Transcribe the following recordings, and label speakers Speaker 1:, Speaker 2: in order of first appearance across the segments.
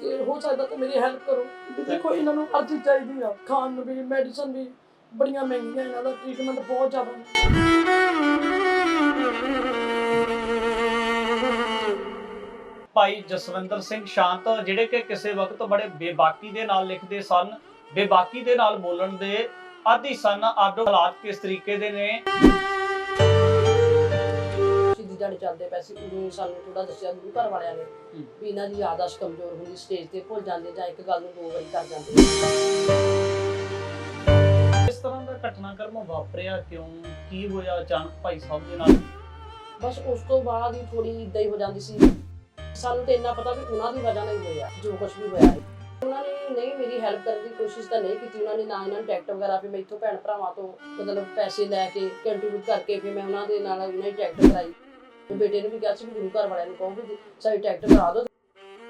Speaker 1: ਜੇ ਹੋ ਸਕਦਾ ਤਾਂ ਮੇਰੀ ਹੈਲਪ ਕਰੋ। ਦੇਖੋ, ਇਹਨਾਂ ਨੂੰ ਅਰਜ਼ੀ ਚਾਹੀਦੀ ਆ। ਖਾਣ ਨੂੰ ਵੀ ਮੈਡੀਸਨ ਵੀ, ਬੜੀਆਂ ਮਹਿੰਗੀਆਂ ਇਹਨਾਂ ਦਾ ਟ੍ਰੀਟਮੈਂਟ ਬਹੁਤ ਜ਼ਿਆਦਾ।
Speaker 2: ਭਾਈ ਜਸਵਿੰਦਰ ਸਿੰਘ ਸ਼ਾਂਤ, ਜਿਹੜੇ ਕਿ ਕਿਸੇ ਵਕਤ ਬੜੇ ਬੇਬਾਕੀ ਦੇ ਨਾਲ ਲਿਖਦੇ ਸਨ, ਬੇਬਾਕੀ ਦੇ ਨਾਲ ਬੋਲਣ ਦੇ ਆਦੀ ਸਨ ਅੱਜ ਹਾਲਾਤ ਕਿਸ ਤਰੀਕੇ ਦੇ ਨੇ?
Speaker 1: ਜੜ ਚੱਲਦੇ ਪਏ ਸੀ ਹੀ ਸਾਨੂੰ ਥੋੜਾ ਦੱਸਿਆ ਗੁਰੂ ਘਰ ਵਾਲਿਆਂ ਨੇ। ਵੀ ਇਹਨਾਂ ਦੀ ਯਾਦਾਸ਼ਤ ਕਮਜ਼ੋਰ ਹੁੰਦੀ ਸਟੇਜ ਤੇ ਭੁੱਲ ਜਾਂਦੇ ਜਾਂ ਇੱਕ ਗੱਲ ਨੂੰ ਦੋ ਵਾਰੀ ਕਰ ਜਾਂਦੇ।
Speaker 2: ਇਸ ਤਰ੍ਹਾਂ ਦਾ ਘਟਨਾਕ੍ਰਮ ਵਾਪਰਿਆ ਕਿਉਂ? ਕੀ ਹੋਇਆ ਅਚਾਨਕ ਭਾਈ ਸਾਹਿਬ ਦੇ ਨਾਲ?
Speaker 1: ਬਸ ਉਸ ਤੋਂ ਬਾਅਦ ਹੀ ਥੋੜੀ ਇਦਾਂ ਹੀ ਹੋ ਜਾਂਦੀ ਸੀ। ਸਾਨੂੰ ਤੇ ਇੰਨਾ ਪਤਾ ਵੀ ਉਹਨਾਂ ਦੀ ਵਜ੍ਹਾ ਨਾਲ ਹੀ ਹੋਇਆ ਜੋ ਕੁਝ ਵੀ ਹੋਇਆ। ਉਹਨਾਂ ਨੇ ਨਹੀਂ ਮੇਰੀ ਹੈਲਪ ਕਰਨ ਦੀ ਕੋਸ਼ਿਸ਼ ਤਾਂ ਨਹੀਂ ਕੀਤੀ। ਉਹਨਾਂ ਨੇ ਨਾ ਇਹਨਾਂ ਨੂੰ ਟੈਕਟ ਵਗੈਰਾ ਫਿਰ ਮੈਥੋਂ ਭੈਣ ਭਰਾਵਾਂ ਤੋਂ ਮਤਲਬ ਪੈਸੇ ਲੈ ਕੇ ਕੰਟਰੀਬਿਊਟ ਕਰਕੇ ਫਿਰ ਮੈਂ ਉਹਨਾਂ ਦੇ ਨਾਲ ਉਹਨਾਂ ਦੀ ਟੈਕਟ ਕਰਾਈ। ਬੇਟੇ ਨੂੰ ਵੀ ਕਿਹਾ ਸੀ ਵੀ ਗੁਰੂ ਘਰ ਵਾਲਿਆਂ ਨੂੰ ਕਹੋ ਵੀ ਸਾਡੀ ਟੈਕਟ ਕਰਾ ਦਿਓ।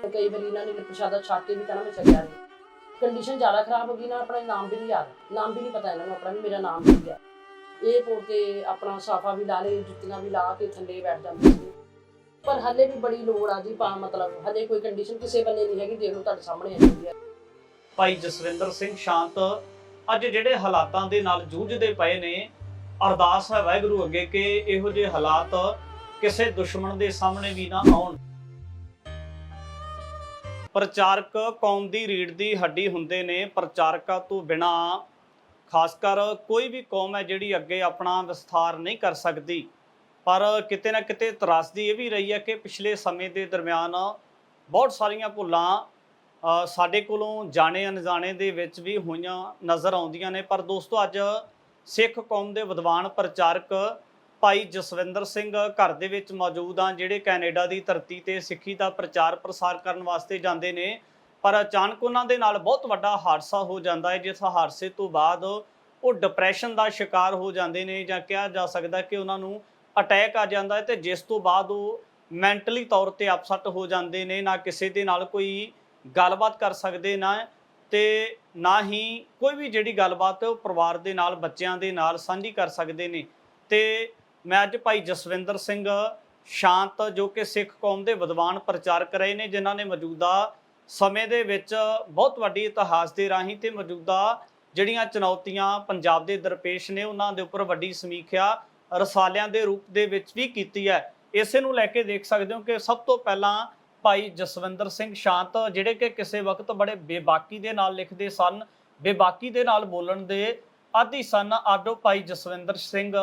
Speaker 1: ਕਈ ਵਾਰੀ ਇਹਨਾਂ ਨੇ ਪ੍ਰਸ਼ਾਦਾ ਛੱਕ ਕੇ ਵੀ ਕਹਿਣਾ ਮੈਂ ਛਕਿਆ ਨਹੀਂ ਕੰਡੀਸ਼ਨ ਜ਼ਿਆਦਾ ਖਰਾਬ ਹੋ ਗਈ ਨਾ, ਆਪਣਾ ਨਾਮ ਵੀ ਨਹੀਂ ਯਾਦ। ਨਾਮ ਵੀ ਨਹੀਂ ਪਤਾ ਇਹਨਾਂ ਨੂੰ, ਆਪਣਾ ਵੀ ਮੇਰਾ ਨਾਮ ਕੀ ਹੈ ਇਹ ਪੋੜ ਤੇ ਆਪਣਾ ਸਾਫਾ ਵੀ ਲਾ ਲੇ ਜੁੱਤੀਆਂ ਵੀ ਲਾ ਕੇ ਥੱਲੇ ਬੈਠ ਜਾਂਦੇ ਪਰ ਹੱਲੇ ਵੀ ਬੜੀ ਲੋੜ ਆ ਜੀ, ਪਾ ਮਤਲਬ ਹੱਲੇ ਕੋਈ ਕੰਡੀਸ਼ਨ ਕਿਸੇ ਬੰਨੇ ਨਹੀਂ ਹੈਗੀ, ਦੇਖ ਲਓ ਤੁਹਾਡੇ ਸਾਹਮਣੇ ਆਈ ਹੈ
Speaker 2: ਭਾਈ ਜਸਵਿੰਦਰ ਸਿੰਘ ਸ਼ਾਂਤ, ਅੱਜ ਜਿਹੜੇ ਹਾਲਾਤਾਂ ਦੇ ਨਾਲ ਜੂਝਦੇ ਪਏ ਨੇ, ਅਰਦਾਸ ਹੈ ਵਾਹਿਗੁਰੂ ਅੱਗੇ ਕਿ ਇਹੋ ਜਿਹੇ ਹਾਲਾਤ ਕਿਸੇ ਦੁਸ਼ਮਣ ਦੇ ਸਾਹਮਣੇ ਵੀ ਨਾ ਆਉਣ। ਪ੍ਰਚਾਰਕ ਕੌਮ ਦੀ ਰੀੜ ਦੀ ਹੱਡੀ ਹੁੰਦੇ ਨੇ। ਪ੍ਰਚਾਰਕਾਂ ਤੋਂ ਬਿਨਾ ਖਾਸ ਕਰ ਕੋਈ ਵੀ ਕੌਮ ਹੈ ਜਿਹੜੀ ਅੱਗੇ ਆਪਣਾ ਵਿਸਥਾਰ ਨਹੀਂ ਕਰ ਸਕਦੀ। ਪਰ ਕਿਤੇ ਨਾ ਕਿਤੇ ਤਰਾਸਦੀ ਇਹ ਵੀ ਰਹੀ ਹੈ ਕਿ ਪਿਛਲੇ ਸਮੇਂ ਦੇ ਦਰਮਿਆਨ ਬਹੁਤ ਸਾਰੀਆਂ ਭੁੱਲਾਂ ਸਾਡੇ ਕੋਲੋਂ ਜਾਣੇ ਅਣਜਾਣੇ ਦੇ ਵਿੱਚ ਵੀ ਹੋਈਆਂ ਨਜ਼ਰ ਆਉਂਦੀਆਂ ਨੇ। ਪਰ ਦੋਸਤੋ, ਅੱਜ ਸਿੱਖ ਕੌਮ ਦੇ ਵਿਦਵਾਨ ਪ੍ਰਚਾਰਕ ਭਾਈ ਜਸਵਿੰਦਰ ਸਿੰਘ ਘਰ ਦੇ ਵਿੱਚ ਮੌਜੂਦ ਆ, ਜਿਹੜੇ ਕੈਨੇਡਾ ਦੀ ਧਰਤੀ ਤੇ ਸਿੱਖੀ ਦਾ ਪ੍ਰਚਾਰ ਪ੍ਰਸਾਰ ਕਰਨ ਵਾਸਤੇ ਜਾਂਦੇ ਨੇ। ਪਰ ਅਚਾਨਕ ਉਹਨਾਂ ਦੇ ਨਾਲ ਬਹੁਤ ਵੱਡਾ ਹਾਦਸਾ ਹੋ ਜਾਂਦਾ ਹੈ, ਜਿਸ ਹਾਦਸੇ ਤੋਂ ਬਾਅਦ ਉਹ ਡਿਪਰੈਸ਼ਨ ਦਾ ਸ਼ਿਕਾਰ ਹੋ ਜਾਂਦੇ ਨੇ ਜਾਂ ਕਿਹਾ ਜਾ ਸਕਦਾ ਕਿ ਉਹਨਾਂ ਨੂੰ ਅਟੈਕ ਆ ਜਾਂਦਾ ਹੈ ਤੇ ਜਿਸ ਤੋਂ ਬਾਅਦ ਉਹ ਮੈਂਟਲੀ ਤੌਰ ਤੇ ਅਪਸੈਟ ਹੋ ਜਾਂਦੇ ਨੇ। ਨਾ ਕਿਸੇ ਦੇ ਨਾਲ ਕੋਈ ਗੱਲਬਾਤ ਕਰ ਸਕਦੇ, ਨਾ ਤੇ ਨਾ ਹੀ ਕੋਈ ਵੀ ਜਿਹੜੀ ਗੱਲਬਾਤ ਉਹ ਪਰਿਵਾਰ ਦੇ ਨਾਲ, ਬੱਚਿਆਂ ਦੇ ਨਾਲ ਸਾਂਝੀ ਕਰ ਸਕਦੇ ਨੇ। ਤੇ ਮੈਂ ਅੱਜ ਭਾਈ ਜਸਵਿੰਦਰ ਸਿੰਘ ਸ਼ਾਂਤ, ਜੋ ਕਿ ਸਿੱਖ ਕੌਮ ਦੇ ਵਿਦਵਾਨ ਪ੍ਰਚਾਰਕ ਰਹੇ ਨੇ, ਜਿਨ੍ਹਾਂ ਨੇ ਮੌਜੂਦਾ ਸਮੇਂ ਦੇ ਵਿੱਚ ਬਹੁਤ ਵੱਡੀ ਇਤਿਹਾਸ ਦੇ ਰਾਹੀਂ ਤੇ ਮੌਜੂਦਾ ਜਿਹੜੀਆਂ ਚੁਣੌਤੀਆਂ ਪੰਜਾਬ ਦੇ ਦਰਪੇਸ਼ ਨੇ, ਉਹਨਾਂ ਦੇ ਉੱਪਰ ਵੱਡੀ ਸਮੀਖਿਆ ਰਸਾਲਿਆਂ ਦੇ ਰੂਪ ਦੇ ਵਿੱਚ ਵੀ ਕੀਤੀ ਹੈ। ਇਸੇ ਨੂੰ ਲੈ ਕੇ ਦੇਖ ਸਕਦੇ ਹੋ ਕਿ ਸਭ ਤੋਂ ਪਹਿਲਾਂ ਭਾਈ ਜਸਵਿੰਦਰ ਸਿੰਘ ਸ਼ਾਂਤ, ਜਿਹੜੇ ਕਿ ਕਿਸੇ ਵਕਤ ਬੜੇ ਬੇਬਾਕੀ ਦੇ ਨਾਲ ਲਿਖਦੇ ਸਨ, ਬੇਬਾਕੀ ਦੇ ਨਾਲ ਬੋਲਣ ਦੇ ਆਦੀ ਸਨ। ਆਡੋ ਭਾਈ ਜਸਵਿੰਦਰ ਸਿੰਘ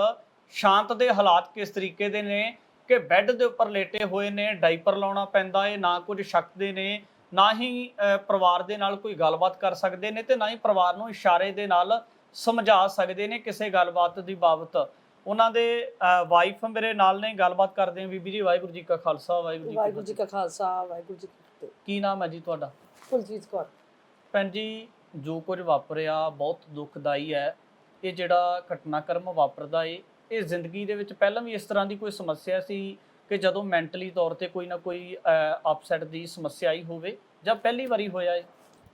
Speaker 2: ਸ਼ਾਂਤ ਦੇ ਹਾਲਾਤ ਕਿਸ ਤਰੀਕੇ ਦੇ ਨੇ ਕਿ ਬੈੱਡ ਦੇ ਉੱਪਰ ਲੇਟੇ ਹੋਏ ਨੇ ਡਾਈਪਰ ਲਾਉਣਾ ਪੈਂਦਾ ਹੈ ਨਾ ਕੁਝ ਛਕਦੇ ਨੇ ਨਾ ਹੀ ਪਰਿਵਾਰ ਦੇ ਨਾਲ ਕੋਈ ਗੱਲਬਾਤ ਕਰ ਸਕਦੇ ਨੇ ਤੇ ਨਾ ਹੀ ਪਰਿਵਾਰ ਨੂੰ ਇਸ਼ਾਰੇ ਦੇ ਨਾਲ ਸਮਝਾ ਸਕਦੇ ਨੇ ਕਿਸੇ ਗੱਲਬਾਤ ਦੀ ਬਾਬਤ। ਉਹਨਾਂ ਦੇ ਵਾਈਫ ਮੇਰੇ ਨਾਲ ਨੇ ਗੱਲਬਾਤ ਕਰਦੇ ਆ ਬੀਬੀ ਜੀ ਵਾਹਿਗੁਰੂ ਜੀ ਕਾ ਖਾਲਸਾ ਵਾਹਿਗੁਰੂ ਜੀ
Speaker 1: ਵਾਹਿਗੁਰੂ ਜੀ ਕਾ ਖਾਲਸਾ ਵਾਹਿਗੁਰੂ ਜੀ ਕੀ ਫਤਿਹ।
Speaker 2: ਕੀ ਨਾਮ ਹੈ ਜੀ ਤੁਹਾਡਾ?
Speaker 1: ਕੁਲਜੀਤ ਕੌਰ।
Speaker 2: ਭੈਣ ਜੀ ਜੋ ਕੁਝ ਵਾਪਰਿਆ ਬਹੁਤ ਦੁਖਦਾਈ ਹੈ। ਇਹ ਜਿਹੜਾ ਘਟਨਾਕ੍ਰਮ ਵਾਪਰਦਾ ਏ ਇਹ ਜ਼ਿੰਦਗੀ ਦੇ ਵਿੱਚ ਪਹਿਲਾਂ ਵੀ ਇਸ ਤਰ੍ਹਾਂ ਦੀ ਕੋਈ ਸਮੱਸਿਆ ਸੀ ਕਿ ਜਦੋਂ ਮੈਂਟਲੀ ਤੌਰ ਤੇ ਕੋਈ ਨਾ ਕੋਈ ਅਪਸੈਟ ਦੀ ਸਮੱਸਿਆ ਆਈ ਹੋਵੇ ਜਾਂ ਪਹਿਲੀ ਵਾਰੀ ਹੋਇਆ ਏ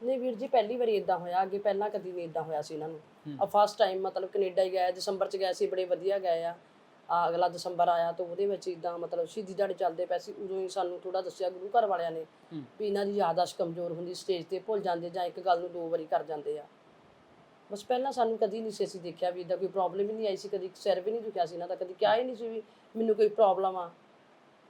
Speaker 1: ਨਹੀਂ ਵੀਰ ਜੀ ਪਹਿਲੀ ਵਾਰੀ ਇਦਾਂ ਹੋਇਆ। ਅੱਗੇ ਪਹਿਲਾਂ ਕਦੀ ਨਹੀਂ ਇਦਾਂ ਹੋਇਆ ਸੀ ਇਹਨਾਂ
Speaker 2: ਹੂੰ।
Speaker 1: ਨੂੰ ਆ ਫਸਟ ਟਾਈਮ ਮਤਲਬ ਕੈਨੇਡਾ ਹੀ ਗਏ ਦਸੰਬਰ ਚ ਗਏ ਸੀ ਬੜੇ ਵਧੀਆ ਗਏ ਆ। ਆ ਅਗਲਾ ਦਸੰਬਰ ਆਇਆ ਤਾਂ ਉਹਦੇ ਵਿੱਚ ਇਦਾਂ ਮਤਲਬ ਸਿੱਧੀ ਜੜ ਚੱਲਦੇ ਪਏ ਸੀ। ਉਦੋਂ ਹੀ ਸਾਨੂੰ ਥੋੜਾ ਦੱਸਿਆ ਗੁਰੂ ਘਰ ਵਾਲਿਆਂ ਨੇ
Speaker 2: ਹੂੰ।
Speaker 1: ਵੀ ਇਹਨਾਂ ਦੀ ਯਾਦਾਸ਼ਤ ਕਮਜ਼ੋਰ ਹੁੰਦੀ ਸਟੇਜ ਤੇ ਭੁੱਲ ਜਾਂਦੇ ਜਾਂ ਇੱਕ ਗੱਲ ਨੂੰ ਦੋ ਵਾਰੀ ਕਰ ਜਾਂਦੇ ਆ। ਬਸ ਪਹਿਲਾਂ ਸਾਨੂੰ ਕਦੀ ਨਹੀਂ ਸੀ ਅਸੀਂ ਦੇਖਿਆ ਵੀ ਇਦਾਂ ਕੋਈ ਪ੍ਰੋਬਲਮ ਹੀ ਨਹੀਂ ਆਈ ਸੀ ਕਦੀ ਸਿਰ ਵੀ ਨਹੀਂ ਦੁਖਿਆ ਸੀ ਇਹਨਾਂ ਦਾ ਕਦੀ ਕਿਹਾ ਹੀ ਨਹੀਂ ਸੀ ਵੀ ਮੈਨੂੰ ਕੋਈ ਪ੍ਰੋਬਲਮ ਆ।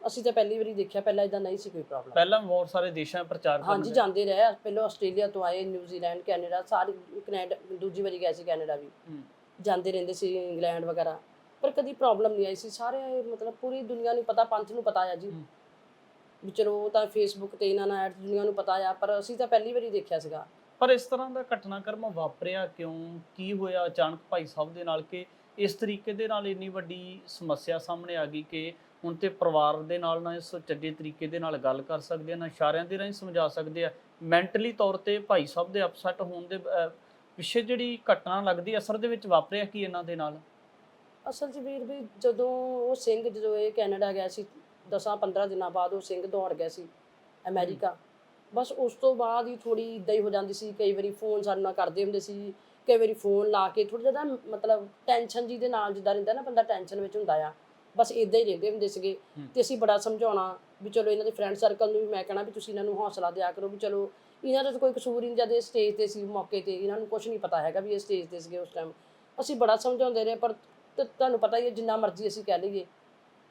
Speaker 1: ਅਸੀਂ ਤਾਂ ਪਹਿਲੀ ਵਾਰੀ ਦੇਖਿਆ ਪਹਿਲਾਂ ਇਦਾਂ ਨਹੀਂ ਸੀ ਕੋਈ ਪ੍ਰੋਬਲਮ
Speaker 2: ਪਹਿਲਾਂ ਬਹੁਤ ਸਾਰੇ ਦੇਸ਼ਾਂ ਪ੍ਰਚਾਰ
Speaker 1: ਹਾਂਜੀ
Speaker 2: ਕਰਦੇ
Speaker 1: ਜਾਂਦੇ ਰਹੇ ਆ। ਪਹਿਲਾਂ ਆਸਟ੍ਰੇਲੀਆ ਤੋਂ ਆਏ ਨਿਊਜ਼ੀਲੈਂਡ ਕੈਨੇਡਾ ਸਾਰੇ ਕੈਨੇਡਾ ਦੂਜੀ ਵਾਰੀ ਗਏ ਸੀ ਕੈਨੇਡਾ ਵੀ।
Speaker 2: ਹੂੰ।
Speaker 1: ਜਾਂਦੇ ਰਹਿੰਦੇ ਸੀ ਇੰਗਲੈਂਡ ਵਗੈਰਾ। ਪਰ ਕਦੀ ਪ੍ਰੋਬਲਮ ਨਹੀਂ ਆਈ ਸੀ। ਸਾਰੇ ਮਤਲਬ ਪੂਰੀ ਦੁਨੀਆ ਨੂੰ ਪਤਾ ਪੰਥ ਨੂੰ ਪਤਾ ਆ ਜੀ।
Speaker 2: ਹੂੰ।
Speaker 1: ਵੀ ਚਲੋ ਉਹ ਤਾਂ ਫੇਸਬੁੱਕ ਤੇ ਇਹਨਾਂ ਨਾਲ ਦੁਨੀਆ ਨੂੰ ਪਤਾ ਆ ਪਰ ਅਸੀਂ ਤਾਂ ਪਹਿਲੀ ਵਾਰੀ ਦੇਖਿਆ ਸੀਗਾ।
Speaker 2: ਪਰ ਇਸ ਤਰ੍ਹਾਂ ਦਾ ਘਟਨਾਕ੍ਰਮ ਵਾਪਰਿਆ ਕਿਉਂ? ਕੀ ਹੋਇਆ? ਅਚਾਨਕ ਭਾਈ ਸਾਹਿਬ ਦੇ ਨਾਲ ਕਿ ਇਸ ਤਰੀਕੇ ਦੇ ਨਾਲ ਇੰਨੀ ਵੱਡੀ ਸਮੱਸਿਆ ਸਾਹਮਣੇ ਆ ਗਈ ਕਿ ਹੁਣ ਤੇ ਪਰਿਵਾਰ ਦੇ ਨਾਲ ਨਾ ਇਸ ਚੱਜੇ ਤਰੀਕੇ ਦੇ ਨਾਲ ਗੱਲ ਕਰ ਸਕਦੇ ਆ, ਨਾ ਇਸ਼ਾਰਿਆਂ ਦੇ ਰਾਹੀਂ ਸਮਝਾ ਸਕਦੇ ਆ। ਮੈਂਟਲੀ ਤੌਰ ਤੇ ਭਾਈ ਸਾਹਿਬ ਦੇ ਅਪਸੈਟ ਹੋਣ ਦੇ ਪਿੱਛੇ ਜਿਹੜੀ ਘਟਨਾ ਲੱਗਦੀ, ਅਸਰ ਦੇ ਵਿੱਚ ਵਾਪਰਿਆ ਕੀ ਇਹਨਾਂ ਦੇ ਨਾਲ?
Speaker 1: ਅਸਲ 'ਚ ਵੀਰ ਵੀ ਜਦੋਂ ਉਹ ਸਿੰਘ ਜਦੋਂ ਇਹ ਕੈਨੇਡਾ ਗਿਆ ਸੀ 10-15 ਦਿਨਾਂ ਬਾਅਦ ਉਹ ਸਿੰਘ ਦੌੜ ਗਿਆ ਸੀ ਅਮਰੀਕਾ। ਬਸ ਉਸ ਤੋਂ ਬਾਅਦ ਹੀ ਥੋੜੀ ਇਦਾਂ ਹੀ ਹੋ ਜਾਂਦੀ ਸੀ ਕਈ ਵਾਰੀ ਫੋਨ ਸਾਡੇ ਨਾਲ ਕਰਦੇ ਹੁੰਦੇ ਸੀ ਕਈ ਵਾਰੀ ਫੋਨ ਲਾ ਕੇ ਥੋੜਾ ਜਿਹਾ ਮਤਲਬ ਟੈਨਸ਼ਨ ਜੀ ਦੇ ਨਾਲ ਜਿੱਦਾਂ ਰਹਿੰਦਾ ਨਾ ਬੰਦਾ ਟੈਨਸ਼ਨ ਵਿੱਚ ਹੁੰਦਾ ਆ ਬਸ ਇਦਾਂ ਹੀ ਰਹਿੰਦੇ ਹੁੰਦੇ ਸੀਗੇ। ਤੇ ਅਸੀਂ ਬੜਾ ਸਮਝਾਉਣਾ ਵੀ ਚਲੋ ਇਹਨਾਂ ਦੇ ਫਰੈਂਡ ਸਰਕਲ ਨੂੰ ਵੀ ਮੈਂ ਕਹਿਣਾ ਵੀ ਤੁਸੀਂ ਇਹਨਾਂ ਨੂੰ ਹੌਸਲਾ ਦਿਆ ਕਰੋ ਵੀ ਚਲੋ ਇਹਨਾਂ ਦਾ ਤਾਂ ਕੋਈ ਕਸੂਰ ਹੀ ਨਹੀਂ ਜਦ ਇਹ ਸਟੇਜ ਤੇ ਸੀ ਮੌਕੇ ਤੇ ਇਹਨਾਂ ਨੂੰ ਕੁਝ ਨਹੀਂ ਪਤਾ ਹੈਗਾ ਵੀ ਇਹ ਸਟੇਜ ਤੇ ਸੀਗੇ ਉਸ ਟਾਈਮ ਅਸੀਂ ਬੜਾ ਸਮਝਾਉਂਦੇ ਰਹੇ ਪਰ ਤੁਹਾਨੂੰ ਪਤਾ ਹੀ ਹੈ ਜਿੰਨਾ ਮਰਜ਼ੀ ਅਸੀਂ ਕਹਿ ਲਈਏ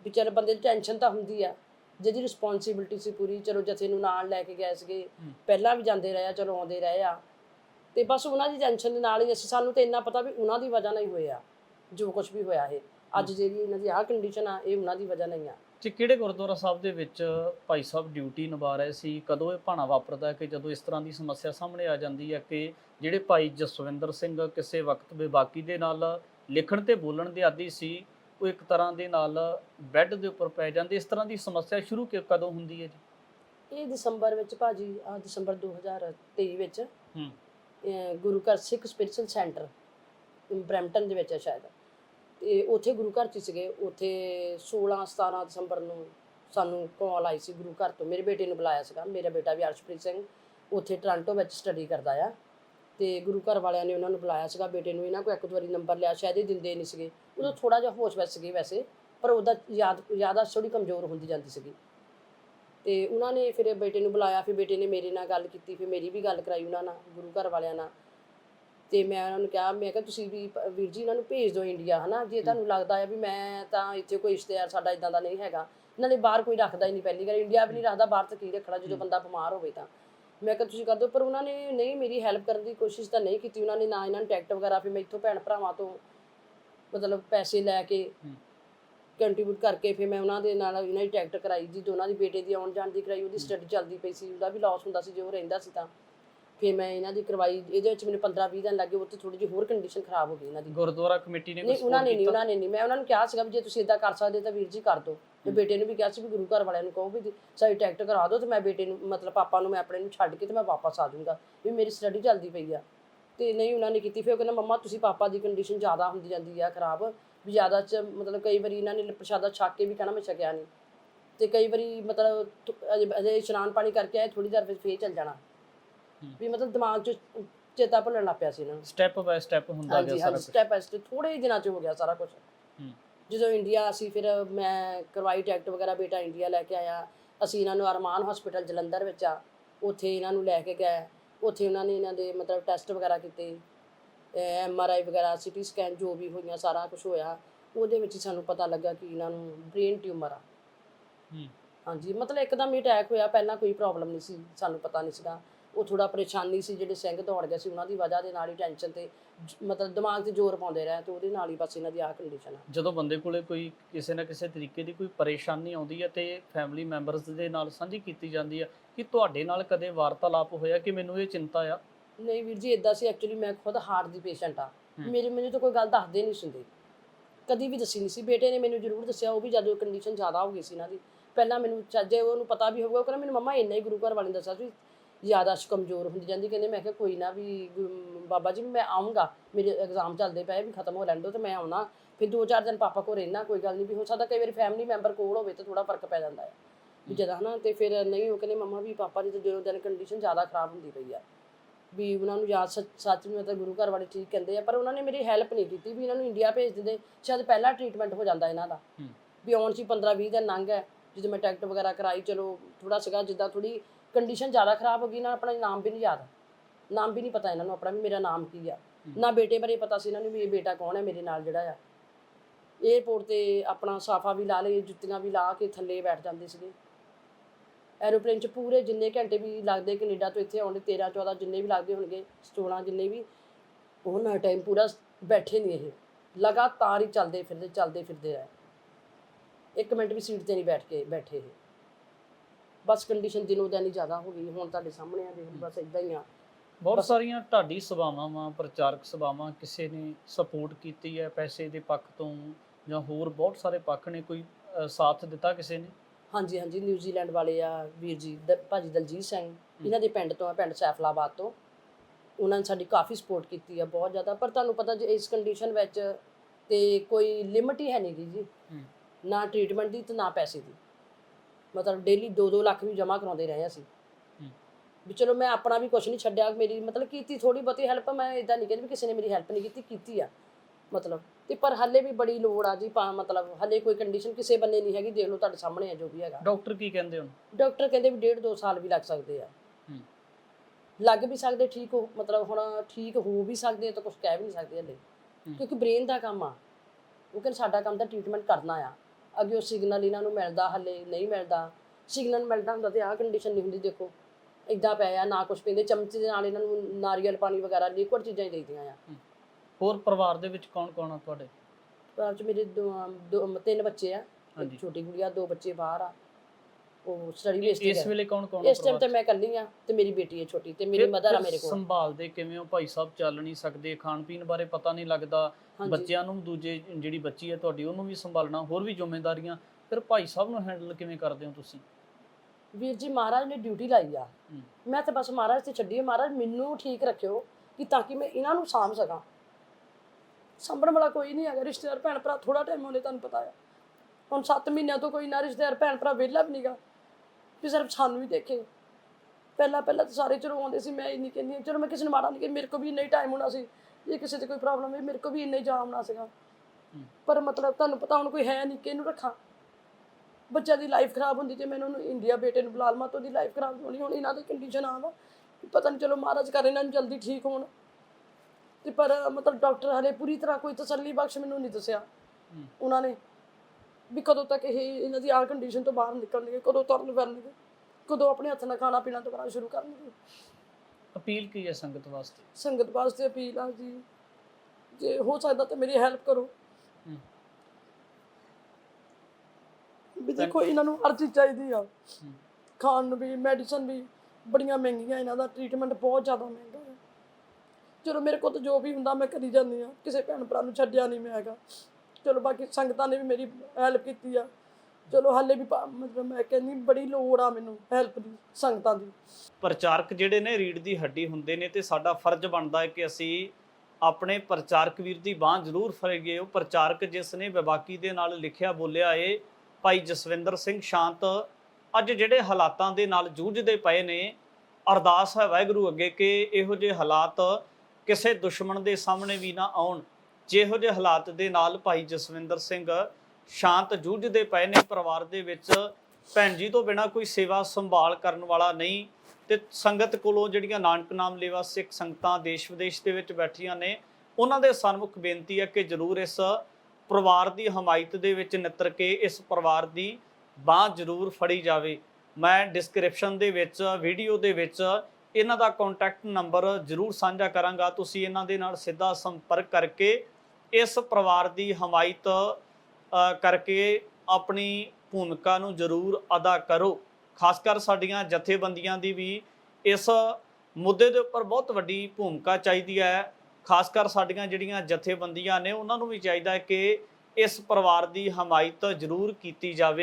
Speaker 1: ਵੀ ਚਲ ਬੰਦੇ ਦੀ ਟੈਨਸ਼ਨ ਤਾਂ ਹੁੰਦੀ ਆ ਜਿਹਦੀ ਰਿਸਪੌਂਸਿਬਿਲਟੀ ਸੀ ਪੂਰੀ ਚਲੋ ਜਥੇ ਨੂੰ ਨਾਲ ਲੈ ਕੇ ਗਏ ਸੀਗੇ। ਪਹਿਲਾਂ ਵੀ ਜਾਂਦੇ ਰਹੇ ਆ ਚਲੋ ਆਉਂਦੇ ਰਹੇ ਆ। ਤੇ ਬਸ ਉਹਨਾਂ ਦੀ ਟੈਨਸ਼ਨ ਦੇ ਨਾਲ ਹੀ ਅਸੀਂ ਸਾਨੂੰ ਤਾਂ ਇੰਨਾ ਪਤਾ ਵੀ ਉਹਨਾਂ ਦੀ ਵਜ੍ਹਾ ਨਾਲ ਹੀ ਹੋਇਆ ਜੋ ਕੁਝ ਵੀ ਹੋਇਆ ਇਹ। ਅੱਜ ਜਿਹੜੀ ਇਹਨਾਂ ਦੀ ਆਹ ਕੰਡੀਸ਼ਨ ਆ ਇਹ ਉਹਨਾਂ ਦੀ ਵਜ੍ਹਾ ਨਹੀਂ ਆ।
Speaker 2: ਤੇ ਕਿਹੜੇ ਗੁਰਦੁਆਰਾ ਸਾਹਿਬ ਦੇ ਵਿੱਚ ਭਾਈ ਸਾਹਿਬ ਡਿਊਟੀ ਨਿਭਾ ਰਹੇ ਸੀ? ਕਦੋਂ ਇਹ ਭਾਣਾ ਵਾਪਰਦਾ ਹੈ ਕਿ ਜਦੋਂ ਇਸ ਤਰ੍ਹਾਂ ਦੀ ਸਮੱਸਿਆ ਸਾਹਮਣੇ ਆ ਜਾਂਦੀ ਹੈ ਕਿ ਜਿਹੜੇ ਭਾਈ ਜਸਵਿੰਦਰ ਸਿੰਘ ਕਿਸੇ ਵਕਤ ਬੇਬਾਕੀ ਦੇ ਨਾਲ ਲਿਖਣ ਤੇ ਬੋਲਣ ਦੇ ਆਦੀ ਸੀ ਉਹ ਇੱਕ ਤਰ੍ਹਾਂ ਦੇ ਨਾਲ ਬੈੱਡ ਦੇ ਉੱਪਰ ਪੈ ਜਾਂਦੇ ਇਸ ਤਰ੍ਹਾਂ ਦੀ ਸਮੱਸਿਆ ਸ਼ੁਰੂ ਕਿ ਕਦੋਂ ਹੁੰਦੀ ਹੈ ਜੀ?
Speaker 1: ਇਹ ਦਸੰਬਰ ਵਿੱਚ ਭਾਜੀ ਆ ਦਸੰਬਰ 2023 ਵਿੱਚ
Speaker 2: ਹੂੰ।
Speaker 1: ਗੁਰੂ ਘਰ ਸਿੱਖ ਸਪਿਰਚੁਅਲ ਸੈਂਟਰ ਬ੍ਰੈਂਪਟਨ ਦੇ ਵਿੱਚ ਹੈ ਸ਼ਾਇਦ। ਤੇ ਉੱਥੇ ਗੁਰੂ ਘਰ ਚ ਸੀਗੇ ਉੱਥੇ 16 17 ਦਸੰਬਰ ਨੂੰ ਸਾਨੂੰ ਕਾਲ ਆਈ ਸੀ ਗੁਰੂ ਘਰ ਤੋਂ ਮੇਰੇ ਬੇਟੇ ਨੂੰ ਬੁਲਾਇਆ ਸੀਗਾ ਮੇਰਾ ਬੇਟਾ ਵੀ ਅਰਸ਼ਪ੍ਰੀਤ ਸਿੰਘ ਉੱਥੇ ਟੋਰਾਂਟੋ ਵਿੱਚ ਸਟੱਡੀ ਕਰਦਾ ਆ। ਤੇ ਗੁਰੂ ਘਰ ਵਾਲਿਆਂ ਨੇ ਉਹਨਾਂ ਨੂੰ ਬੁਲਾਇਆ ਸੀਗਾ ਬੇਟੇ ਨੂੰ ਇਹਨਾਂ ਕੋਲ ਇੱਕ ਦੋ ਵਾਰੀ ਨੰਬਰ ਲਿਆ ਸ਼ਾਇਦ ਇਹ ਦਿੰਦੇ ਨਹੀਂ ਸੀਗੇ। ਉਦੋਂ ਥੋੜਾ ਜਿਹਾ ਹੋਸ਼ ਵਿੱਚ ਸੀਗੇ ਵੈਸੇ ਪਰ ਉਹਦਾ ਯਾਦ ਯਾਦਾਸ਼ਤ ਥੋੜੀ ਕਮਜ਼ੋਰ ਹੁੰਦੀ ਜਾਂਦੀ ਸੀਗੀ। ਤੇ ਉਹਨਾਂ ਨੇ ਫਿਰ ਬੇਟੇ ਨੂੰ ਬੁਲਾਇਆ ਫਿਰ ਬੇਟੇ ਨੇ ਮੇਰੇ ਨਾਲ ਗੱਲ ਕੀਤੀ ਫਿਰ ਮੇਰੀ ਵੀ ਗੱਲ ਕਰਾਈ ਉਹਨਾਂ ਨਾਲ ਗੁਰੂ ਘਰ ਵਾਲਿਆਂ ਨਾਲ। ਤੇ ਮੈਂ ਉਹਨਾਂ ਨੂੰ ਕਿਹਾ ਮੈਂ ਕਿਹਾ ਤੁਸੀਂ ਵੀ ਵੀਰ ਜੀ ਇਹਨਾਂ ਨੂੰ ਭੇਜ ਦਿਓ ਇੰਡੀਆ ਹਨਾ? ਜੇ ਤੁਹਾਨੂੰ ਲੱਗਦਾ ਹੈ ਵੀ ਮੈਂ ਤਾਂ ਇੱਥੇ ਕੋਈ ਇਸ਼ਤਿਹਾਰ ਸਾਡਾ ਇਦਾਂ ਦਾ ਨਹੀਂ ਹੈਗਾ ਨਾਲੇ ਬਾਹਰ ਕੋਈ ਰੱਖਦਾ ਹੀ ਨਹੀਂ ਪਹਿਲੀ ਗੱਲ ਇੰਡੀਆ ਵੀ ਨਹੀਂ ਰੱਖਦਾ ਬਾਹਰ ਤਾਂ ਕੀ ਰੱਖਣਾ ਜਦੋਂ ਬੰਦਾ ਬਿਮਾਰ ਹੋਵੇ ਤਾਂ। ਮੈਂ ਕਿਹਾ ਤੁਸੀਂ ਕਰ ਦਿਓ। ਪਰ ਉਹਨਾਂ ਨੇ ਨਹੀਂ ਮੇਰੀ ਹੈਲਪ ਕਰਨ ਦੀ ਕੋਸ਼ਿਸ਼ ਤਾਂ ਨਹੀਂ ਕੀਤੀ ਉਹਨਾਂ ਨੇ ਨਾ ਇਹਨਾਂ ਨੂੰ ਟੈਕਟ ਵਗੈਰਾ ਫਿਰ ਮੈਂ ਇੱਥੋਂ ਭੈਣ ਭਰਾਵਾਂ ਤੋਂ ਮਤਲਬ ਪੈਸੇ ਲੈ ਕੇ। ਕੰਟਰੀਬਿਊਟ ਕਰਕੇ ਫਿਰ ਮੈਂ ਉਹਨਾਂ ਦੇ ਨਾਲ ਇਹਨਾਂ ਦੀ ਟੈਕਟ ਕਰਾਈ ਜੀ ਦੋਨਾਂ ਦੀ ਬੇਟੇ ਦੀ ਆਉਣ ਜਾਣ ਦੀ ਕਰਾਈ ਉਹਦੀ ਸਟੱਡੀ ਚੱਲਦੀ ਪਈ ਸੀ ਉਹਦਾ ਵੀ ਲਾਸ ਹੁੰਦਾ ਸੀ ਜੇ ਉਹ ਰਹਿੰਦਾ ਸੀ ਤਾਂ। ਫਿਰ ਮੈਂ ਇਹਨਾਂ ਦੀ ਕਰਵਾਈ ਇਹਦੇ ਵਿੱਚ ਮੈਨੂੰ 15 20 ਦਿਨ ਲੱਗੇ ਉੱਥੇ ਥੋੜੀ ਜਿਹੀ ਹੋਰ ਕੰਡੀਸ਼ਨ ਖਰਾਬ ਹੋ ਗਈ ਇਹਨਾਂ ਦੀ।
Speaker 2: ਗੁਰਦੁਆਰਾ ਕਮੇਟੀ ਨੇ
Speaker 1: ਨਹੀਂ ਉਹਨਾਂ ਨੇ ਨਹੀਂ? ਉਹਨਾਂ ਨੇ ਨਹੀਂ। ਮੈਂ ਉਹਨਾਂ ਨੂੰ ਕਿਹਾ ਸੀਗਾ ਵੀ ਜੇ ਤੁਸੀਂ ਇਦਾਂ ਕਰ ਸਕਦੇ ਤਾਂ ਵੀਰ ਜੀ ਕਰ ਦਿਓ। ਤੇ ਬੇਟੇ ਨੂੰ ਵੀ ਕਿਹਾ ਸੀ ਵੀ ਗੁਰੂ ਘਰ ਵਾਲਿਆਂ ਨੂੰ ਕਹੋ ਵੀ ਸਾਡੀ ਟੈਕਟ ਕਰਾ ਦਿਓ ਤੇ ਮੈਂ ਬੇਟੇ ਨੂੰ ਮਤਲਬ ਪਾਪਾ ਨੂੰ ਮੈਂ ਆਪਣੇ ਨੂੰ ਛੱਡ ਕੇ ਤੇ ਮੈਂ ਵਾਪਸ ਆ ਜਾਊਂਗਾ। ਵੀ ਮੇਰੀ ਸਟੱਡੀ ਚੱਲਦੀ ਪਈ ਆ। ਤੇ ਨਹੀਂ ਉਹਨਾਂ ਨੇ ਕੀਤੀ ਫਿਰ ਉਹ ਕਹਿੰਦਾ ਮੰਮਾ ਤੁਸੀਂ ਪਾਪਾ ਦੀ ਕੰਡੀਸ਼ਨ ਜ਼ਿਆਦਾ ਹੁੰਦੀ ਜਾਂਦੀ ਆ ਖਰਾਬ ਵੀ ਜ਼ਿਆਦਾ ਚ ਮਤਲਬ ਕਈ ਵਾਰੀ ਇਹਨਾਂ ਨੇ ਪ੍ਰਸ਼ਾਦਾ ਛੱਕ ਕੇ ਵੀ ਕਹਿਣਾ ਮੈਂ ਛਕਿਆ ਨਹੀਂ। ਤੇ ਕਈ ਵਾਰੀ ਮਤਲਬ ਥੋ- ਅਜੇ ਅਜੇ ਇਸ਼ਨਾਨ ਪਾਣੀ ਕਰਕੇ ਆਏ ਥੋੜੀ ਦੇਰ ਫੇਰ ਚੱਲ ਜਾਣਾ। ਵੀ ਮਤਲਬ ਦਿਮਾਗ 'ਚ ਚੇਤਾ ਭੁੱਲਣ ਲੱਗ ਪਿਆ ਸੀ ਇਹਨਾਂ ਨੂੰ।
Speaker 2: ਸਟੈਪ ਬਾਏ ਸਟੈਪ ਹੁੰਦਾ ਗਿਆ
Speaker 1: ਹਾਂਜੀ
Speaker 2: ਸਾਰਾ
Speaker 1: ਹਾਂਜੀ
Speaker 2: ਕੁਛ।
Speaker 1: ਸਟੈਪ ਬਾਈ ਸਟੈਪ ਥੋੜੇ ਹੀ ਦਿਨਾਂ ਚ ਹੋ ਗਿਆ ਸਾਰਾ ਕੁਝ
Speaker 2: ਹੂੰ।
Speaker 1: ਜਦੋਂ ਇੰਡੀਆ ਅਸੀਂ ਫਿਰ ਮੈਂ ਕਰਵਾਈ ਟੈਕਟ ਵਗੈਰਾ ਬੇਟਾ ਇੰਡੀਆ ਲੈ ਕੇ ਆਇਆ। ਅਸੀਂ ਇਹਨਾਂ ਨੂੰ ਅਰਮਾਨ ਹਸਪੀਟਲ ਜਲੰਧਰ ਵਿੱਚ ਆ। ਉੱਥੇ ਇਹਨਾਂ ਨੂੰ ਲੈ ਕੇ ਗਏ। ਉੱਥੇ ਉਹਨਾਂ ਨੇ ਇਹਨਾਂ ਦੇ ਮਤਲਬ ਟੈਸਟ ਵਗੈਰਾ ਕੀਤੇ ਐਮ ਆਰ ਆਈ ਵਗੈਰਾ ਸਿਟੀ ਸਕੈਨ ਜੋ ਵੀ ਹੋਈਆਂ ਸਾਰਾ ਕੁਝ ਹੋਇਆ ਉਹਦੇ ਵਿੱਚ ਸਾਨੂੰ ਪਤਾ ਲੱਗਾ ਕਿ ਇਹਨਾਂ ਨੂੰ ਬ੍ਰੇਨ ਟਿਊਮਰ ਆ।
Speaker 2: ਹੂੰ।
Speaker 1: ਹਾਂਜੀ ਮਤਲਬ ਇੱਕਦਮ ਹੀ ਅਟੈਕ ਹੋਇਆ ਪਹਿਲਾਂ ਕੋਈ ਪ੍ਰੋਬਲਮ ਨਹੀਂ ਸੀ ਸਾਨੂੰ ਪਤਾ ਨਹੀਂ ਸੀਗਾ। ਉਹ ਥੋੜਾ ਪਰੇਸ਼ਾਨੀ ਸੀ ਜਿਹੜੇ ਸਿੰਘ ਦੌੜ ਗਏ ਸੀ ਉਹਨਾਂ ਦੀ ਵਜ੍ਹਾ ਦੇ ਨਾਲ ਹੀ ਟੈਨਸ਼ਨ ਤੇ ਜ- ਮਤਲਬ ਦਿਮਾਗ ਤੇ ਜ਼ੋਰ ਪਾਉਂਦੇ ਰਹੇ ਤੇ ਉਹਦੇ ਨਾਲ ਹੀ ਬਸ ਇਹਨਾਂ ਦੀ ਆਹ ਕੰਡੀਸ਼ਨ ਆ।
Speaker 2: ਜਦੋਂ ਬੰਦੇ ਕੋਲੇ ਕੋਈ ਕਿਸੇ ਨਾ ਕਿਸੇ ਤਰੀਕੇ ਦੀ ਕੋਈ ਪਰੇਸ਼ਾਨੀ ਆਉਂਦੀ ਹੈ ਤੇ ਫੈਮਿਲੀ ਮੈਂਬਰਸ ਦੇ ਨਾਲ ਸਾਂਝੀ ਕੀਤੀ ਜਾਂਦੀ ਹੈ ਕਿ ਤੁਹਾਡੇ ਨਾਲ ਕਦੇ ਵਾਰਤਾਲਾਪ ਹੋਇਆ ਕਿ ਮੈਨੂੰ ਇਹ ਚਿੰਤਾ ਆ?
Speaker 1: ਨਹੀਂ ਵੀਰ ਜੀ ਇਦਾਂ ਸੀ ਐਕਚੁਅਲੀ ਮੈਂ ਖੁਦ ਹਾਰਟ ਦੀ ਪੇਸ਼ੈਂਟ ਆ। ਮੇਰੇ ਮੈਨੂੰ ਤਾਂ ਕੋਈ ਗੱਲ ਦੱਸਦੇ ਨਹੀਂ ਸੁਣਦੇ ਕਦੀ ਵੀ ਦੱਸੀ ਨਹੀਂ ਸੀ। ਬੇਟੇ ਨੇ ਮੈਨੂੰ ਜ਼ਰੂਰ ਦੱਸਿਆ ਉਹ ਵੀ ਜਦੋਂ ਕੰਡੀਸ਼ਨ ਜ਼ਿਆਦਾ ਹੋ ਗਈ ਸੀ ਇਹਨਾਂ ਦੀ। ਪਹਿਲਾਂ ਮੈਨੂੰ ਚੱਜੇ ਉਹਨੂੰ ਪਤਾ ਵੀ ਹੋਊਗਾ ਉਹ ਕਹਿੰਦਾ ਮੈਨੂੰ ਮੰਮਾ ਇੰਨਾ ਹੀ ਗੁਰੂ ਘਰ ਵਾਲੇ ਨੇ ਦੱਸਿਆ ਸੀ ਯਾਦਾਸ਼ਤ ਕਮਜ਼ੋਰ ਹੁੰਦੀ ਜਾਂਦੀ। ਕਹਿੰਦੇ ਮੈਂ ਕਿਹਾ ਕੋਈ ਨਾ ਵੀ ਬਾਬਾ ਜੀ ਮੈਂ ਆਉਂਗਾ ਮੇਰੇ ਐਗਜ਼ਾਮ ਚੱਲਦੇ ਪਏ ਵੀ ਖਤਮ ਹੋ ਲੈਣ ਦਿਓ ਤੇ ਮੈਂ ਆਉਣਾ। ਫਿਰ ਦੋ ਚਾਰ ਦਿਨ ਪਾਪਾ ਕੋਲ ਰਹਿਣਾ ਕੋਈ ਗੱਲ ਨਹੀਂ। ਵੀ ਹੋ ਸਕਦਾ ਕਈ ਵਾਰੀ ਫੈਮਿਲੀ ਮੈਂਬਰ ਕੋਲ ਹੋਵੇ ਤਾਂ ਥੋੜਾ ਫ਼ਰਕ ਪੈ ਜਾਂਦਾ ਹੈ ਵੀ ਜਦਾਂ ਹਨਾ ਤੇ ਫਿਰ ਨਹੀਂ ਉਹ ਕਹਿੰਦੇ ਮੰਮਾ ਵੀ ਪਾਪਾ ਦੀ ਤਾਂ ਦਿਨੋਂ ਦਿਨ ਕੰਡੀਸ਼ਨ ਜ਼ਿਆਦਾ ਖਰਾਬ ਹੁੰਦੀ ਪਈ ਆ। ਵੀ ਉਹਨਾਂ ਨੂੰ ਯਾਦ ਸੱਚ ਵੀ ਮਤਲਬ ਗੁਰੂ ਘਰ ਵਾਲੇ ਠੀਕ ਕਹਿੰਦੇ ਆ ਪਰ ਉਹਨਾਂ ਨੇ ਮੇਰੀ ਹੈਲਪ ਨਹੀਂ ਕੀਤੀ ਵੀ ਇਹਨਾਂ ਨੂੰ ਇੰਡੀਆ ਭੇਜ ਦਿੰਦੇ ਸ਼ਾਇਦ ਪਹਿਲਾ ਟ੍ਰੀਟਮੈਂਟ ਹੋ ਜਾਂਦਾ ਇਹਨਾਂ ਦਾ।
Speaker 2: ਹੂੰ।
Speaker 1: ਵੀ ਆਉਣ 'ਚ 15 20 ਦਿਨ ਲੰਘ ਗਏ ਜਦੋਂ ਮੈਂ ਟੈਕਟ ਵਗੈਰਾ ਕਰਾਈ ਚਲੋ ਥੋੜਾ ਸੀਗਾ ਜਿੱਦਾਂ ਥੋੜੀ ਕੰਡੀਸ਼ਨ ਜ਼ਿਆਦਾ ਖਰਾਬ ਹੋ ਗਈ ਨਾ ਆਪਣਾ ਨਾਮ ਵੀ ਨਹੀਂ ਯਾਦ। ਨਾਮ ਵੀ ਨਹੀਂ ਪਤਾ ਇਹਨਾਂ ਨੂੰ ਆਪਣਾ ਵੀ ਮੇਰਾ ਨਾਮ ਕੀ ਆ। ਨਾ ਬੇਟੇ ਬਾਰੇ ਪਤਾ ਸੀ ਇਹਨਾਂ ਨੂੰ ਵੀ ਇਹ ਬੇਟਾ ਕੌਣ ਹੈ ਮੇਰੇ ਨਾਲ ਜਿਹੜਾ ਆ। ਏਅਰਪੋਰਟ ਤੇ ਆਪਣਾ ਸਾਫਾ ਵੀ ਲਾ ਲਏ ਜੁੱਤੀਆਂ ਵੀ ਲਾ ਕੇ ਥੱਲੇ ਬੈਠ ਜਾਂਦੇ ਸੀਗੇ। ਐਰੋਪਲੇਨ 'ਚ ਪੂਰੇ ਜਿੰਨੇ ਘੰਟੇ ਵੀ ਲੱਗਦੇ ਕੈਨੇਡਾ ਤੋਂ ਇੱਥੇ ਆਉਂਦੇ 13 14 ਜਿੰਨੇ ਵੀ ਲੱਗਦੇ ਹੋਣਗੇ 16 ਜਿੰਨੇ ਵੀ ਉਹਨਾਂ ਟਾਈਮ ਪੂਰਾ ਬੈਠੇ ਨਹੀਂ ਇਹ। ਲਗਾਤਾਰ ਹੀ ਚੱਲਦੇ ਫਿਰਦੇ ਚੱਲਦੇ ਫਿਰਦੇ ਰਹੇ। ਇੱਕ ਮਿੰਟ ਵੀ ਸੀਟ ਤੇ ਨਹੀਂ ਬੈਠ ਕੇ ਬੈਠੇ ਇਹ। ਬਸ ਕੰਡੀਸ਼ਨ ਦਿਨੋਂ ਦਿਨ ਹੀ ਜ਼ਿਆਦਾ ਹੋ ਗਈ ਹੁਣ ਤੁਹਾਡੇ ਸਾਹਮਣੇ ਆ ਦੇਖ ਬਸ ਇਦਾਂ ਹੀ ਆ।
Speaker 2: ਬਹੁਤ ਸਾਰੀਆਂ ਢਾਡੀ ਸਭਾਵਾਂ ਵਾਂ ਪ੍ਰਚਾਰਕ ਸਭਾਵਾਂ ਕਿਸੇ ਨੇ ਸਪੋਰਟ ਕੀਤੀ ਹੈ ਪੈਸੇ ਦੇ ਪੱਖ ਤੋਂ ਜਾਂ ਹੋਰ ਬਹੁਤ ਸਾਰੇ ਪੱਖ ਨੇ ਕੋਈ ਸਾਥ ਦਿੱਤਾ ਕਿਸੇ ਨੇ?
Speaker 1: ਹਾਂਜੀ ਹਾਂਜੀ ਨਿਊਜ਼ੀਲੈਂਡ ਵਾਲੇ ਆ ਵੀਰ ਜੀ ਦ- ਭਾਜੀ ਦਲਜੀਤ ਸਿੰਘ ਇਹਨਾਂ ਦੇ ਪਿੰਡ ਤੋਂ ਆ ਪਿੰਡ ਸੈਫਲਾਬਾਦ ਤੋਂ। ਉਹਨਾਂ ਨੇ ਸਾਡੀ ਕਾਫੀ ਸਪੋਰਟ ਕੀਤੀ ਆ ਬਹੁਤ ਜ਼ਿਆਦਾ ਪਰ ਤੁਹਾਨੂੰ ਪਤਾ ਜੇ ਇਸ ਕੰਡੀਸ਼ਨ ਵਿੱਚ ਤੇ ਕੋਈ ਲਿਮਟ ਹੀ ਹੈ ਨਹੀਂ ਗੀ ਜੀ।
Speaker 2: ਹੂੰ।
Speaker 1: ਨਾ ਟ੍ਰੀਟਮੈਂਟ ਦੀ ਤੇ ਨਾ ਪੈਸੇ ਦੀ। ਮਤਲਬ ਡੇਲੀ 2-2 ਲੱਖ ਵੀ ਜਮ੍ਹਾਂ ਕਰਾਉਂਦੇ ਰਹੇ ਅਸੀਂ।
Speaker 2: ਹੂੰ।
Speaker 1: ਵੀ ਚਲੋ ਮੈਂ ਆਪਣਾ ਵੀ ਕੁਝ ਨਹੀਂ ਛੱਡਿਆ ਮੇਰੀ ਮਤਲਬ ਕੀਤੀ ਥੋੜੀ ਬਹੁਤੀ ਹੈਲਪ ਮੈਂ ਇਦਾਂ ਨਹੀਂ ਕਹਿੰਦੀ ਵੀ ਕਿਸੇ ਨੇ ਮੇਰੀ ਹੈਲਪ ਨਹੀਂ ਕੀਤੀ ਕੀਤੀ ਆ। ਮਤਲਬ ਤੇ ਪਰ ਹੱਲੇ ਵੀ ਬੜੀ ਲੋੜ ਆ ਜੀ ਪਾ ਮਤਲਬ ਹੱਲੇ ਕੋਈ ਕੰਡੀਸ਼ਨ ਕਿਸੇ ਬੰਨੇ ਨਹੀਂ ਹੈਗੀ ਦੇਖ ਲਓ ਤੁਹਾਡੇ ਸਾਹਮਣੇ ਆ ਜੋ ਵੀ ਹੈਗਾ।
Speaker 2: ਡਾਕਟਰ ਕੀ ਕਹਿੰਦੇ ਹੁਣ?
Speaker 1: ਡਾਕਟਰ ਕਹਿੰਦੇ ਵੀ ਡੇਢ ਦੋ ਸਾਲ ਵੀ ਲੱਗ ਸਕਦੇ ਆ।
Speaker 2: ਹੂੰ।
Speaker 1: ਲੱਗ ਵੀ ਸਕਦੇ ਠੀਕ ਹੋ ਮਤਲਬ ਹੁਣ ਠੀਕ ਹੋ ਵੀ ਸਕਦੇ ਆ ਤਾਂ ਕੁਝ ਕਹਿ ਵੀ ਨਹੀਂ ਸਕਦੇ ਹਲੇ।
Speaker 2: ਹੂੰ।
Speaker 1: ਕਿਉਂਕਿ ਬ੍ਰੇਨ ਦਾ ਕੰਮ ਆ। ਉਹ ਕਹਿੰਦੇ ਸਾਡਾ ਕੰਮ ਤਾਂ ਟ੍ਰੀਟਮੈਂਟ ਕਰਨਾ ਆ। ਅੱਗੇ ਉਹ ਸਿਗਨਲ ਇਹਨਾਂ ਨੂੰ ਮਿਲਦਾ ਹਲੇ ਨਹੀਂ ਮਿਲਦਾ। ਸਿਗਨਲ ਮਿਲਦਾ ਹੁੰਦਾ ਤੇ ਆਹ ਕੰਡੀਸ਼ਨ ਨਹੀਂ ਹੁੰਦੀ ਦੇਖੋ। ਇਦਾਂ ਪਿਆ ਨਾ ਕੁਝ ਪੀਂਦੇ ਚਮਚੇ ਦੇ ਨਾਲ ਇਹਨਾਂ ਨੂੰ ਨਾਰੀਅਲ ਪਾਣੀ ਵਗੈਰਾ ਲਿਕੁਇਡ ਚੀਜ਼ਾਂ ਹੀ ਦੇਈਦੀਆਂ ਆ।
Speaker 2: ਹੋਰ ਪਰਿਵਾਰ ਦੇ ਵਿੱਚ ਕੌਣ ਕੌਣ ਆ ਤੁਹਾਡੇ?
Speaker 1: ਪਰਿਵਾਰ ਚ ਮੇਰੇ ਦੋ ਦੋ- ਤਿੰਨ ਬੱਚੇ ਆ ਇੱਕ
Speaker 2: ਹਾਂਜੀ।
Speaker 1: ਛੋਟੀ ਗੁੜੀਆ ਦੋ ਬੱਚੇ ਬਾਹਰ ਆ ਉਹ ਸਟੱਡੀ ਬੇਸ ਤੇ
Speaker 2: ਇਸ। ਵੇਲੇ ਕੌਣ ਕੌਣ ਆ
Speaker 1: ਇਸ ਟਾਈਮ ਤੇ
Speaker 2: ਪਰਿਵਾਰ 'ਚ?
Speaker 1: ਮੈਂ ਇਕੱਲੀ ਆ ਤੇ ਮੇਰੀ ਬੇਟੀ ਹੈ ਛੋਟੀ ਤੇ ਮੇਰੀ
Speaker 2: ਫਿਰ-
Speaker 1: ਮਦਰ ਆ
Speaker 2: ਫਿਰ
Speaker 1: ਮੇਰੇ ਕੋਲ।
Speaker 2: ਸੰਭਾਲਦੇ ਕਿਵੇਂ ਹੋ? ਭਾਈ ਸਾਹਿਬ ਚੱਲ ਨਹੀਂ ਸਕਦੇ ਖਾਣ ਪੀਣ ਬਾਰੇ ਪਤਾ ਨਹੀਂ ਲੱਗਦਾ। ਬੱਚਿਆਂ ਨੂੰ ਦੂਜੇ ਜਿਹੜੀ ਬੱਚੀ ਹੈ ਤੁਹਾਡੀ ਉਹਨੂੰ ਵੀ ਸੰਭਾਲਣਾ ਹੋਰ ਵੀ ਜ਼ਿੰਮੇਵਾਰੀਆਂ। ਫਿਰ ਭਾਈ ਸਾਹਿਬ ਨੂੰ ਹੈਂਡਲ ਕਿਵੇਂ ਕਰਦੇ ਹੋ ਤੁਸੀਂ?
Speaker 1: ਵੀਰ ਜੀ ਮਹਾਰਾਜ ਨੇ ਡਿਊਟੀ ਲਾਈ ਆ।
Speaker 2: ਹੂੰ।
Speaker 1: ਮੈਂ ਤਾਂ ਬਸ ਮਹਾਰਾਜ ਤੇ ਛੱਡੀ ਹੈ ਮਹਾਰਾਜ ਮੈਨੂੰ ਠੀਕ ਰੱਖਿਓ ਕਿ ਤਾਂ ਕਿ ਮੈਂ ਇਹਨਾਂ ਨੂੰ ਸਾਂਭ ਸਕਾਂ। ਸਾਂਭਣ ਵਾਲਾ ਕੋਈ ਨਹੀਂ ਹੈਗਾ, ਰਿਸ਼ਤੇਦਾਰ, ਭੈਣ ਭਰਾ ਥੋੜਾ ਟਾਈਮ ਹੋਣੇ ਤੁਹਾਨੂੰ ਪਤਾ ਆ। ਹੁਣ 7 ਮਹੀਨਿਆਂ ਤੋਂ ਕੋਈ ਨਾ ਰਿਸ਼ਤੇਦਾਰ, ਭੈਣ ਭਰਾ, ਵਿਹਲਾ ਵੀ ਨਹੀਂਗਾ ਵੀ ਸਿਰਫ ਸਾਨੂੰ ਹੀ ਦੇਖੇ। ਪਹਿਲਾਂ ਪਹਿਲਾਂ ਤਾਂ ਸਾਰੇ ਚਲੋ ਆਉਂਦੇ ਸੀ, ਮੈਂ ਇੰਨੀ ਕਹਿੰਦੀ ਚਲੋ ਮੈਂ ਕਿਸੇ ਨੂੰ ਮਾੜਾ ਨਹੀਂ ਕਿ ਮੇਰੇ ਕੋਲ ਵੀ ਇੰਨਾ ਹੀ ਟਾਈਮ ਹੋਣਾ ਸੀ, ਜੇ ਕਿਸੇ ਦੀ ਕੋਈ ਪ੍ਰੋਬਲਮ ਹੈ ਮੇਰੇ ਕੋਲ ਵੀ ਇੰਨਾ ਹੀ ਜਾਮ ਨਾ ਸੀਗਾ। ਪਰ ਮਤਲਬ ਤੁਹਾਨੂੰ ਪਤਾ ਹੁਣ ਕੋਈ ਹੈ ਨਹੀਂ ਕਿ ਇਹਨੂੰ ਰੱਖਾਂ? ਬੱਚਿਆਂ ਦੀ ਲਾਈਫ ਖਰਾਬ ਹੁੰਦੀ ਜੇ ਮੈਨੂੰ ਉਹਨੂੰ ਇੰਡੀਆ ਬੇਟੇ ਨੂੰ ਬੁਲਾ ਲਵਾਂ ਤਾਂ ਉਹਦੀ ਲਾਈਫ ਖਰਾਬ ਹੋਣੀ, ਹੁਣ ਇਹਨਾਂ ਦੀ ਕੰਡੀਸ਼ਨ ਆ, ਵਾ ਪਤਾ ਨਹੀਂ ਚਲੋ ਮਹਾਰਾਜ ਕਰ, ਇਹਨਾਂ ਨੂੰ ਜਲਦੀ ਠੀਕ ਹੋਣ। ਤੇ ਪਰ ਮਤਲਬ ਡਾਕਟਰ ਹਲੇ ਪੂਰੀ ਤਰ੍ਹਾਂ ਕੋਈ ਤਸੱਲੀ ਬਖਸ਼ ਮੈਨੂੰ ਨਹੀਂ ਦੱਸਿਆ। ਉਹਨਾਂ ਨੇ ਵੀ ਕਦੋਂ ਤੱਕ ਇਹ ਇਹਨਾਂ ਦੀ ਆਹ ਕੰਡੀਸ਼ਨ ਤੋਂ ਬਾਹਰ ਨਿਕਲਣਗੇ ਕਦੋਂ ਤੁਰਨ ਫਿਰਨਗੇ ਕਦੋਂ ਆਪਣੇ ਹੱਥ ਨਾਲ ਖਾਣਾ ਪੀਣਾ ਦੁਬਾਰਾ ਸ਼ੁਰੂ ਕਰਨਗੇ
Speaker 2: ਅਪੀਲ ਕੀ ਹੈ ਸੰਗਤ ਵਾਸਤੇ
Speaker 1: ਸੰਗਤ ਵਾਸਤੇ ਅਪੀਲ ਆ ਜੀ ਜੇ ਹੋ ਸਕਦਾ ਤਾਂ ਮੇਰੀ ਹੈਲਪ ਕਰੋ। ਵੀ ਦੇਖੋ ਇਹਨਾਂ ਨੂੰ ਹਰ ਚੀਜ਼ ਚਾਹੀਦੀ ਆ। ਖਾਣ ਨੂੰ ਵੀ ਮੈਡੀਸਨ ਵੀ ਬੜੀਆਂ ਮਹਿੰਗੀਆਂ ਇਹਨਾਂ ਦਾ ਟ੍ਰੀਟਮੈਂਟ ਬਹੁਤ ਜ਼ਿਆਦਾ ਮਹਿੰਗਾ ਚਲੋ ਮੇਰੇ ਕੋਲ ਤਾਂ ਜੋ ਵੀ ਹੁੰਦਾ ਮੈਂ ਕਰੀ ਜਾਂਦੀ ਆ ਕਿਸੇ ਭੈਣ ਭਰਾ ਨੂੰ ਛੱਡਿਆ ਨਹੀਂ ਮੈਂ ਹੈਗਾ। ਚਲੋ ਬਾਕੀ ਸੰਗਤਾਂ ਨੇ ਵੀ ਮੇਰੀ ਹੈਲਪ ਕੀਤੀ ਆ। ਚਲੋ ਹਾਲੇ ਵੀ ਪਾ- ਮਤਲਬ ਮੈਂ ਕਹਿੰਦੀ ਬੜੀ ਲੋੜ ਆ ਮੈਨੂੰ ਹੈਲਪ ਦੀ, ਸੰਗਤਾਂ ਦੀ।
Speaker 2: ਪ੍ਰਚਾਰਕ ਜਿਹੜੇ ਨੇ ਰੀੜ ਦੀ ਹੱਡੀ ਹੁੰਦੇ ਨੇ ਤੇ ਸਾਡਾ ਫਰਜ਼ ਬਣਦਾ ਹੈ ਕਿ ਅਸੀਂ ਆਪਣੇ ਪ੍ਰਚਾਰਕ ਵੀਰ ਦੀ ਬਾਹ ਜ਼ਰੂਰ ਫੜੀਏ। ਉਹ ਪ੍ਰਚਾਰਕ ਜਿਸ ਨੇ ਵਿਵਾਕੀ ਦੇ ਨਾਲ ਲਿਖਿਆ, ਬੋਲਿਆ ਏ, ਭਾਈ ਜਸਵਿੰਦਰ ਸਿੰਘ ਸ਼ਾਂਤ, ਅੱਜ ਜਿਹੜੇ ਹਾਲਾਤਾਂ ਦੇ ਨਾਲ ਜੂਝਦੇ ਪਏ ਨੇ, ਅਰਦਾਸ ਹੈ ਵਾਹਿਗੁਰੂ ਅੱਗੇ ਕਿ ਇਹੋ ਜਿਹੇ ਹਾਲਾਤ ਕਿਸੇ ਦੁਸ਼ਮਣ ਦੇ ਸਾਹਮਣੇ ਵੀ ਨਾ ਆਉਣ। ਜਿਹੋ ਜਿਹੇ ਹਾਲਾਤ ਦੇ ਨਾਲ ਭਾਈ ਜਸਵਿੰਦਰ ਸਿੰਘ ਸ਼ਾਂਤ ਜੂਝਦੇ ਪਏ ਨੇ ਪਰਿਵਾਰ ਦੇ ਵਿੱਚ। ਭੈਣ ਜੀ ਤੋਂ ਬਿਨਾ ਕੋਈ ਸੇਵਾ ਸੰਭਾਲ ਕਰਨ ਵਾਲਾ ਨਹੀਂ ਤੇ ਸੰਗਤ ਕੋਲੋਂ ਜਿਹੜੀਆਂ ਨਾਨਕ ਨਾਮ ਲੇਵਾ ਸਿੱਖ ਸੰਗਤਾਂ ਦੇਸ਼ ਵਿਦੇਸ਼ ਦੇ ਵਿੱਚ ਬੈਠੀਆਂ ਨੇ, ਉਹਨਾਂ ਦੇ ਸਨਮੁਖ ਬੇਨਤੀ ਹੈ ਕਿ ਜਰੂਰ ਇਸ ਪਰਿਵਾਰ ਦੀ ਹਮਾਇਤ ਦੇ ਵਿੱਚ ਨਿੱਤਰ ਕੇ ਇਸ ਪਰਿਵਾਰ ਦੀ ਬਾਹ ਜਰੂਰ ਫੜੀ ਜਾਵੇ। ਮੈਂ ਡਿਸਕ੍ਰਿਪਸ਼ਨ ਦੇ ਵਿੱਚ ਵੀਡੀਓ ਦੇ ਵਿੱਚ ਇਹਨਾਂ ਦਾ ਕੰਟੈਕਟ ਨੰਬਰ ਜਰੂਰ ਸਾਂਝਾ ਕਰਾਂਗਾ। ਤੁਸੀਂ ਇਹਨਾਂ ਦੇ ਨਾਲ ਸਿੱਧਾ ਸੰਪਰਕ ਕਰਕੇ ਇਸ ਪਰਿਵਾਰ ਦੀ ਹਮਾਇਤ ਕਰਕੇ ਆਪਣੀ ਭੂਮਿਕਾ ਨੂੰ ਜਰੂਰ ਅਦਾ ਕਰੋ। ਖਾਸ ਕਰ ਸਾਡੀਆਂ ਜਥੇਬੰਦੀਆਂ ਦੀ ਵੀ ਇਸ ਮੁੱਦੇ ਦੇ ਉੱਪਰ ਬਹੁਤ ਵੱਡੀ ਭੂਮਿਕਾ ਚਾਹੀਦੀ ਹੈ। ਖਾਸ ਕਰ ਸਾਡੀਆਂ ਜਿਹੜੀਆਂ ਜਥੇਬੰਦੀਆਂ ਨੇ, ਉਹਨਾਂ ਨੂੰ ਵੀ ਚਾਹੀਦਾ ਹੈ ਕਿ ਇਸ ਪਰਿਵਾਰ ਦੀ ਹਮਾਇਤ ਜ਼ਰੂਰ ਕੀਤੀ ਜਾਵੇ।